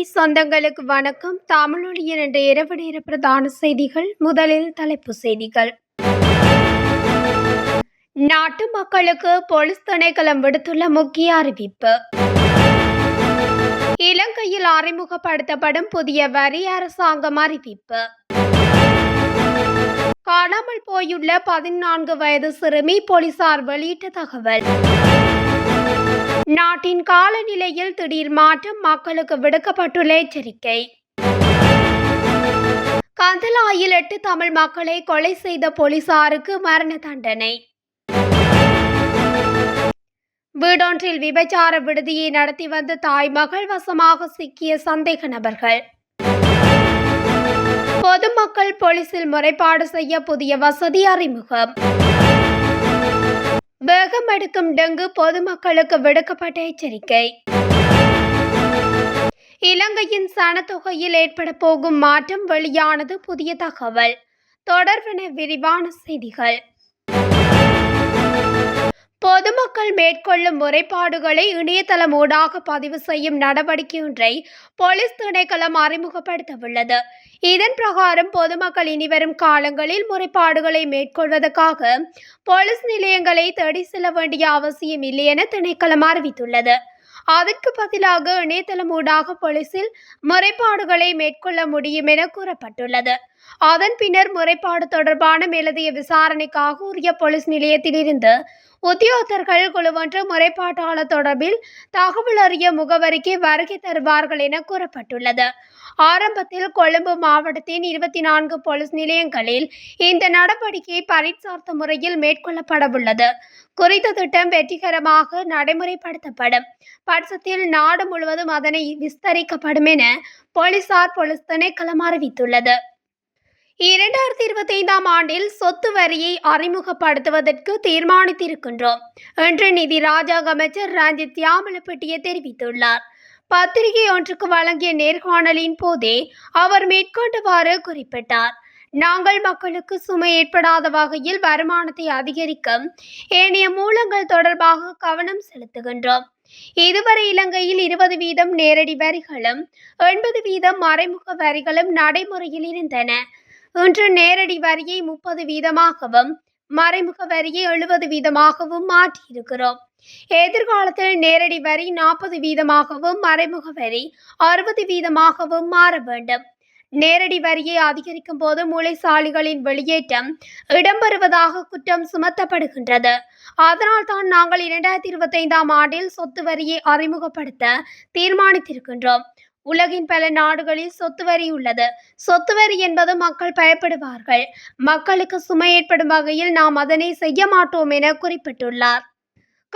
தமிழொலி சொந்தங்களுக்கு வணக்கம். தமிழொலியின் என்ற இரவு நேர பிரதான செய்திகள். முதலில் தலைப்பு செய்திகள். நாட்டு மக்களுக்கு போலீஸ் திணைக்களம் விடுத்துள்ள முக்கிய அறிவிப்பு. இலங்கையில் அறிமுகப்படுத்தப்படும் புதிய வரி அரசாங்கம் அறிவிப்பு. காணாமல் போயுள்ள பதினான்கு வயது சிறுமி போலீசார் வெளியிட்ட தகவல். நாட்டின் காலநிலையில் திடீர் மாற்றம் மக்களுக்கு விடுக்கப்பட்டுள்ள எச்சரிக்கை. கந்தலாயில் எட்டு தமிழ் மக்களை கொலை செய்த போலீசாருக்கு மரண தண்டனை. வீடொன்றில் விபச்சார விடுதியை நடத்தி வந்த தாய் மகள் வசமாக சிக்கிய சந்தேக நபர்கள். பொதுமக்கள் போலீசில் முறைப்பாடு செய்ய புதிய வசதி அறிமுகம். வேகம் எடுக்கும் டெங்கு பொதுமக்களுக்கு விடுக்கப்பட்ட எச்சரிக்கை. இலங்கையின் சனத்தொகையில் ஏற்பட போகும் மாற்றம் வெளியானது புதிய தகவல். தொடர்பின விரிவான செய்திகள். பொதுமக்கள் மேற்கொள்ளும் முறைப்பாடுகளை இணையதளம் ஊடாக பதிவு செய்யும் நடவடிக்கை ஒன்றை போலீஸ் திணைக்களம் அறிமுகப்படுத்தவுள்ளது. இதன் பிரகாரம் பொதுமக்கள் இனிவரும் காலங்களில் முறைப்பாடுகளை மேற்கொள்வதற்காக போலீஸ் நிலையங்களை தேடி செல்ல வேண்டிய அவசியம் இல்லை என திணைக்களம் அறிவித்துள்ளது. அதற்கு பதிலாக இணையதளம் ஊடாக போலீசில் முறைப்பாடுகளை மேற்கொள்ள முடியும் என கூறப்பட்டுள்ளது. அதன் பின்னர் முறைப்பாடு தொடர்பான மேலதிக விசாரணைக்காக உரிய போலீஸ் நிலையத்திலிருந்து உத்தியோகத்தர்கள் குழுவொன்று முறைப்பாட்டாளர் தொடர்பில் தகவல் அறிய முகவரிக்கு வருகை தருவார்கள் என கூறப்பட்டுள்ளது. ஆரம்பத்தில் கொழும்பு மாவட்டத்தின் இருபத்தி நான்கு போலீஸ் நிலையங்களில் இந்த நடவடிக்கை பரீட்சார்த்த முறையில் மேற்கொள்ளப்படவுள்ளது. குறித்த திட்டம் வெற்றிகரமாக நடைமுறைப்படுத்தப்படும். பட்சத்தில் நாடு முழுவதும் அதனை விஸ்தரிக்கப்படும் என போலீசார் போலீஸ் திணைக்களம் அறிவித்துள்ளது. இரண்டாயிரத்தி இருபத்தி ஐந்தாம் ஆண்டில் சொத்து வரியை அறிமுகப்படுத்துவதற்கு தீர்மானித்திருக்கின்றோம் என்று நிதி ராஜாங்க அமைச்சர் ரஞ்சித் யாமலப்பட்டிய தெரிவித்துள்ளார். பத்திரிகை ஒன்றுக்கு வழங்கிய நேர்காணலின் போதே அவர் மேற்கொண்டவாறு குறிப்பிட்டார். நாங்கள் மக்களுக்கு சுமை ஏற்படாத வகையில் வருமானத்தை அதிகரிக்க ஏனைய மூலங்கள் தொடர்பாக கவனம் செலுத்துகின்றோம். இதுவரை இலங்கையில் இருபது வீதம் நேரடி வரிகளும் எண்பது வீதம் மறைமுக வரிகளும் நடைமுறையில் இருந்தன. இன்று நேரடி வரியை முப்பது வீதமாகவும் மறைமுக வரியை எழுபது வீதமாகவும் மாற்றியிருக்கிறோம். எதிர்காலத்தில் நேரடி வரி நாற்பது வீதமாகவும் மறைமுக வரி அறுபது வீதமாகவும் மாற வேண்டும். நேரடி வரியை அதிகரிக்கும் போது மூளைசாலிகளின் வெளியேற்றம் இடம்பெறுவதாக குற்றம் சுமத்தப்படுகின்றது. அதனால் தான் நாங்கள் இரண்டாயிரத்தி இருபத்தைந்தாம் ஆண்டில் சொத்து வரியை அறிமுகப்படுத்த தீர்மானித்திருக்கின்றோம். உலகின் பல நாடுகளில் சொத்து வரி உள்ளது. சொத்து வரி என்பது மக்கள் பயப்படுவார்கள். மக்களுக்கு சுமை ஏற்படும் வகையில் நாம் அதனை செய்ய மாட்டோம் என குறிப்பிட்டுள்ளார்.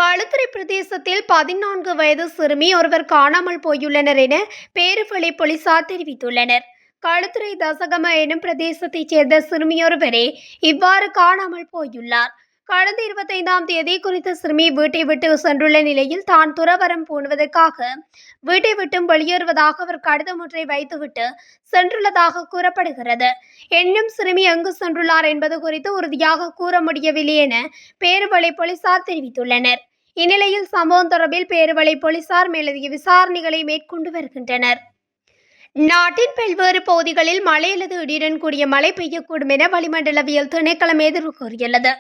களுத்துறை பிரதேசத்தில் பதினான்கு வயது சிறுமி ஒருவர் காணாமல் போயுள்ளனர் என பேருவழி போலீசார் தெரிவித்துள்ளனர். களுத்துறை தசகம எனும் பிரதேசத்தைச் சேர்ந்த சிறுமியொருவரே இவ்வாறு காணாமல் போயுள்ளார். கடந்த இருபத்தைந்தாம் தேதி குறித்த சிறுமி வீட்டை விட்டு சென்றுள்ள நிலையில் தான் துறவரம் பூணுவதற்காக வீட்டை விட்டும் வெளியேறுவதாக அவர் கடிதம் ஒன்றை வைத்துவிட்டு சென்றுள்ளதாக கூறப்படுகிறது. என்னும் சிறுமி எங்கு சென்றுள்ளார் என்பது குறித்து உறுதியாக கூற முடியவில்லை என பேருவளை போலீசார் தெரிவித்துள்ளனர். இந்நிலையில் சம்பவம் தொடர்பில் பேருவளை போலீசார் மேலதிக விசாரணைகளை மேற்கொண்டு வருகின்றனர். நாட்டின் பல்வேறு பகுதிகளில் மழை அல்லது இடியுடன் கூடிய மழை பெய்யக்கூடும் என வளிமண்டலவியல் திணைக்களம் எதிர்வு கூறியுள்ளது.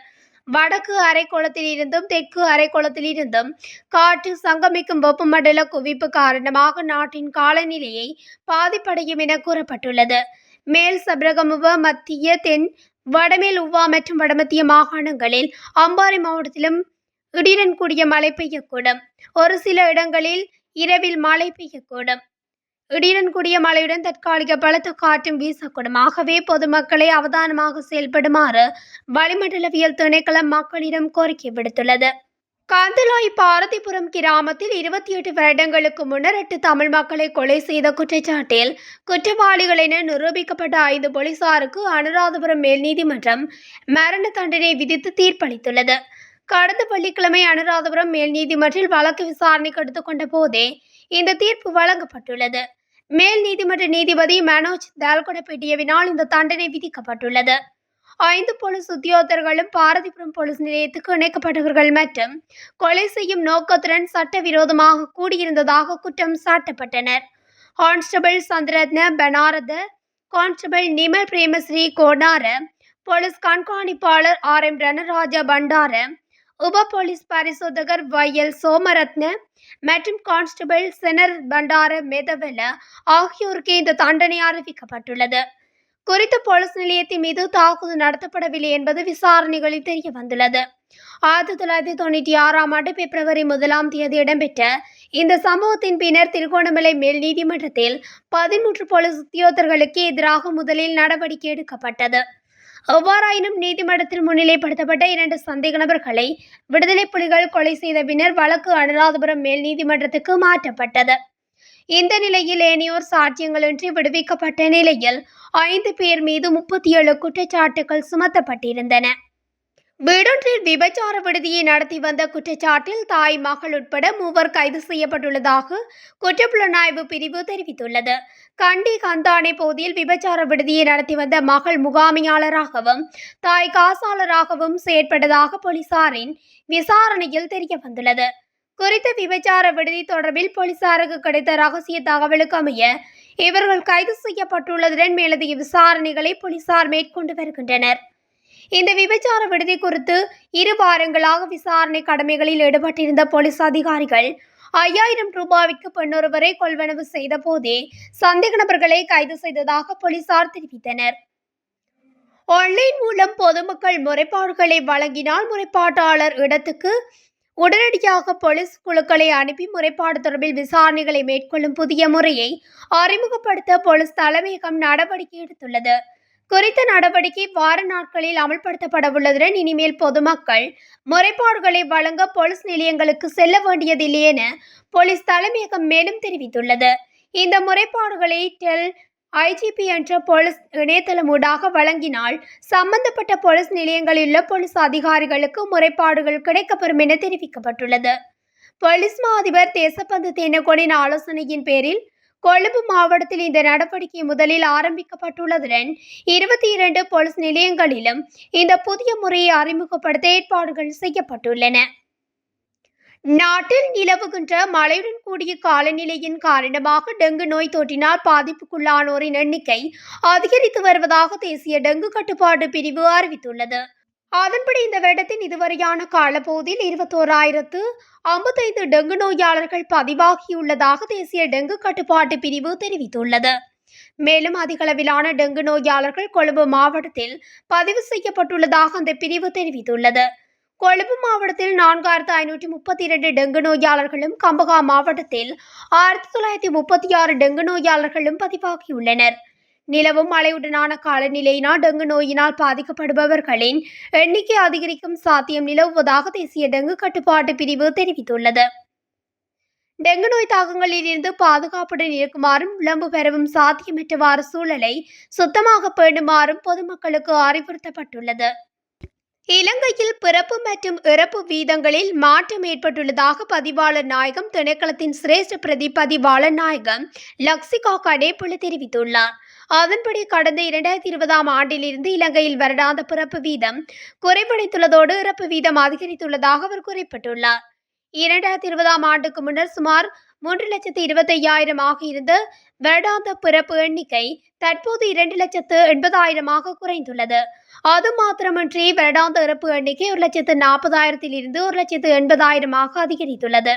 வடக்கு அரைக்கோளத்தில் இருந்தும் தெற்கு அரைக்கோளத்தில் இருந்தும் காற்று சங்கமிக்கும் வெப்பமண்டல குவிப்பு காரணமாக நாட்டின் காலநிலையை பாதிப்படையும் என கூறப்பட்டுள்ளது. மேல் சபரகமுவ மத்திய தென் வடமேல் உவா மற்றும் வடமத்திய மாகாணங்களில் அம்பாறை மாவட்டத்திலும் இடியுடன் கூடிய மழை பெய்யக்கூடும். ஒரு சில இடங்களில் இரவில் மழை பெய்யக்கூடும். இடியுடன் கூடிய மழையுடன் தற்காலிக பலத்த காற்றும் வீசக்கூடும். ஆகவே பொதுமக்களை அவதானமாக செயல்படுமாறு வளிமண்டலவியல் திணைக்களம் மக்களிடம் கோரிக்கை விடுத்துள்ளது. காந்தலாய் பாரதிபுரம் கிராமத்தில் இருபத்தி எட்டு வருடங்களுக்கு முன்னர் எட்டு தமிழ் மக்களை கொலை செய்த குற்றச்சாட்டில் குற்றவாளிகள் என நிரூபிக்கப்பட்ட ஐந்து போலீசாருக்கு அனுராதபுரம் மேல் நீதிமன்றம் மரண தண்டனை விதித்து தீர்ப்பளித்துள்ளது. கடந்த வெள்ளிக்கிழமை அனுராதபுரம் மேல் நீதிமன்றில் வழக்கு விசாரணைக்கு எடுத்துக்கொண்ட போதே இந்த தீர்ப்பு வழங்கப்பட்டுள்ளது. மேல் நீதிமன்ற நீதிபதி மனோஜ் தால்கொடப்பேட்டியவினால் இந்த தண்டனை விதிக்கப்பட்டுள்ளது. ஐந்து போலீஸ் உத்தியோகத்தர்களும் பாரதிபுரம் போலீஸ் நிலையத்துக்கு இணைக்கப்பட்டவர்கள் மற்றும் கொலை செய்யும் நோக்கத்துடன் சட்டவிரோதமாக கூடியிருந்ததாக குற்றம் சாட்டப்பட்டனர். Constable Chandrathna Panaratha constable Nimal Premasiri Konara police கண்காணிப்பாளர் ஆர் எம் ரணராஜா பண்டார உப போலீஸ் பரிசோதகர் வை எல் சோமரத்ன மற்றும் கான்ஸ்டபிள் செனர் பண்டார மெதவெல ஆகியோருக்கு இந்த தண்டனை அறிவிக்கப்பட்டுள்ளது. குறித்த போலீஸ் நிலையத்தின் மீது தாக்குதல் நடத்தப்படவில்லை என்பது விசாரணைகளில் தெரிய வந்துள்ளது. ஆயிரத்தி தொள்ளாயிரத்தி தொண்ணூற்றி ஆறாம் ஆண்டு பிப்ரவரி முதலாம் தேதி இடம்பெற்ற இந்த சம்பவத்தின் பின்னர் திருகோணமலை மேல் நீதிமன்றத்தில் பதிமூன்று போலீஸ் உத்தியோகர்களுக்கு எதிராக முதலில் நடவடிக்கை எடுக்கப்பட்டது. எவ்வாறாயினும் நீதிமன்றத்தில் முன்னிலைப்படுத்தப்பட்ட இரண்டு சந்தேக நபர்களை விடுதலை புலிகள் கொலை செய்த பின்னர் வழக்கு அனுராதபுரம் மேல் நீதிமன்றத்துக்கு மாற்றப்பட்டது. இந்த நிலையில் ஏனையோர் சாட்சியங்களின்றி விடுவிக்கப்பட்ட நிலையில் ஐந்து பேர் மீது முப்பத்தி ஏழு குற்றச்சாட்டுகள் சுமத்தப்பட்டிருந்தன. வீடொன்றில் விபச்சார விடுதியை நடத்தி வந்த குற்றச்சாட்டில் தாய் மகள் உட்பட மூவர் கைது செய்யப்பட்டுள்ளதாக குற்றப்புலனாய்வு பிரிவு தெரிவித்துள்ளது. கண்டி கந்தானை பகுதியில் விபச்சார விடுதியை நடத்தி வந்த மகள் முகாமையாளராகவும் தாய் காசாளராகவும் செயற்பட்டதாக போலீசாரின் விசாரணையில் தெரிய வந்துள்ளது குறித்த விபச்சார விடுதி தொடர்பில் போலீசாருக்கு கிடைத்த ரகசிய தகவலுக்கு அமைய இவர்கள் கைது செய்யப்பட்டுள்ளதுடன் மேலதிக விசாரணைகளை போலீசார் மேற்கொண்டு வருகின்றனர். இந்த விபச்சார விடுதி குறித்து இரு வாரங்களாக விசாரணை கடமைகளில் ஈடுபட்டிருந்த போலீஸ் அதிகாரிகள் ஐயாயிரம் ரூபாய்க்கு பெண்ணொருவரை கொள்வனவு செய்த போதே சந்தேக நபர்களை கைது செய்ததாக போலீசார் தெரிவித்தனர். ஆன்லைன் மூலம் பொதுமக்கள் முறைப்பாடுகளை வழங்கினால் முறைப்பாட்டாளர் இடத்துக்கு உடனடியாக போலீஸ் குழுக்களை அனுப்பி முறைப்பாடு தொடர்பில் விசாரணைகளை மேற்கொள்ளும் புதிய முறையை அறிமுகப்படுத்த போலீஸ் தலைமையகம் நடவடிக்கை எடுத்துள்ளது. குறித்த நடவடிக்கை வார நாட்களில் அமல்படுத்தப்படவுள்ளதுடன் இனிமேல் பொதுமக்கள் முறைப்பாடுகளை வழங்க போலீஸ் நிலையங்களுக்கு செல்ல வேண்டியதில்லை என போலீஸ் தலைமையகம் மேலும் தெரிவித்துள்ளது. இந்த முறைப்பாடுகளை டெல் ஐஜிபி என்ற போலீஸ் இணையதளம் ஊடாக வழங்கினால் சம்பந்தப்பட்ட போலீஸ் நிலையங்களில் உள்ள போலீஸ் அதிகாரிகளுக்கு முறைப்பாடுகள் கிடைக்கப்பெறும் என தெரிவிக்கப்பட்டுள்ளது. போலீஸ் மா அதிபர் தேசப்பந்து தேனகோடின் ஆலோசனையின் பேரில் கொழும்பு மாவட்டத்தில் இந்த நடவடிக்கை முதலில் ஆரம்பிக்கப்பட்டுள்ளதுடன் இருபத்தி இரண்டு போலீஸ் நிலையங்களிலும் இந்த புதிய முறையை அறிமுகப்படுத்த ஏற்பாடுகள் செய்யப்பட்டுள்ளன. நாட்டில் நிலவுகின்ற மழையுடன் கூடிய காலநிலையின் காரணமாக டெங்கு நோய் தொற்றினால் பாதிப்புக்குள்ளானோரின் எண்ணிக்கை அதிகரித்து வருவதாக தேசிய டெங்கு கட்டுப்பாட்டு பிரிவு அறிவித்துள்ளது. அதன்படி இந்த வருடத்தின் இதுவரையான காலப்போதில் இருபத்தோராயிரத்து ஐம்பத்தைந்து டெங்கு நோயாளர்கள் பதிவாகியுள்ளதாக தேசிய டெங்கு கட்டுப்பாட்டு பிரிவு தெரிவித்துள்ளது. மேலும் அதிகளவிலான டெங்கு நோயாளர்கள் கொழும்பு மாவட்டத்தில் பதிவு செய்யப்பட்டுள்ளதாக அந்த பிரிவு தெரிவித்துள்ளது. கொழும்பு மாவட்டத்தில் நான்காயிரத்து ஐநூற்றி முப்பத்தி இரண்டு டெங்கு நோயாளர்களும் கம்பகா மாவட்டத்தில் ஆயிரத்தி தொள்ளாயிரத்தி முப்பத்தி ஆறு டெங்கு நோயாளர்களும் பதிவாகியுள்ளனர். நிலவும் மழையுடனான காலநிலையினால் டெங்கு நோயினால் பாதிக்கப்படுபவர்களின் எண்ணிக்கை அதிகரிக்கும் சாத்தியம் நிலவுவதாக தேசிய டெங்கு கட்டுப்பாட்டு பிரிவு தெரிவித்துள்ளது. டெங்கு நோய் தாக்கங்களில் இருந்து பாதுகாப்புடன் இருக்குமாறும் விளம்பு பெறவும் சாத்தியமற்றவாறு சூழலை சுத்தமாக பேணுமாறும் பொதுமக்களுக்கு அறிவுறுத்தப்பட்டுள்ளது. இலங்கையில் பிறப்பு மற்றும் இறப்பு வீதங்களில் மாற்றம் ஏற்பட்டுள்ளதாக பதிவாளர் நாயகம் திணைக்களத்தின் சிரேஷ்ட பிரதி பதிவாளர் நாயகம் லக்ஸிகா கடேப்புல தெரிவித்துள்ளார். அதன்படி கடந்த இரண்டாயிரத்தி இருபதாம் ஆண்டிலிருந்து இலங்கையில் வருடாந்த பிறப்பு வீதம் குறைவடைத்துள்ளதோடு இறப்பு வீதம் அதிகரித்துள்ளதாக அவர் குறிப்பிட்டுள்ளார். இரண்டாயிரத்தி இருபதாம் ஆண்டுக்கு முன்னர் சுமார் மூன்று லட்சத்து இருபத்தையாயிரம் ஆக இருந்த வருடாந்த பிறப்பு எண்ணிக்கை தற்போது இரண்டு லட்சத்து எண்பதாயிரமாக குறைந்துள்ளது. அது மாத்திரமன்றி வருடாந்த இறப்பு எண்ணிக்கை ஒரு லட்சத்து நாற்பதாயிரத்தில் இருந்து ஒரு லட்சத்து எண்பதாயிரமாக அதிகரித்துள்ளது.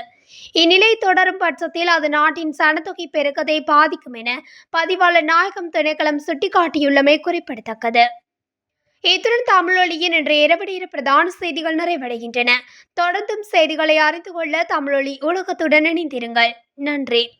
இந்நிலை தொடரும் பட்சத்தில் அது நாட்டின் சனத்தொகை பெருக்கத்தை பாதிக்கும் என பதிவாளர் நாயகம் திணைக்களம் சுட்டிக்காட்டியுள்ளமை குறிப்பிடத்தக்கது. இத்துடன் தமிழொலியின் இன்றைய இரவு பிரதான செய்திகள் நிறைவடைகின்றன. தொடர்ந்தும் செய்திகளை அறிந்து கொள்ள தமிழொலி உலகத்துடன் இணைந்திருங்கள். நன்றி.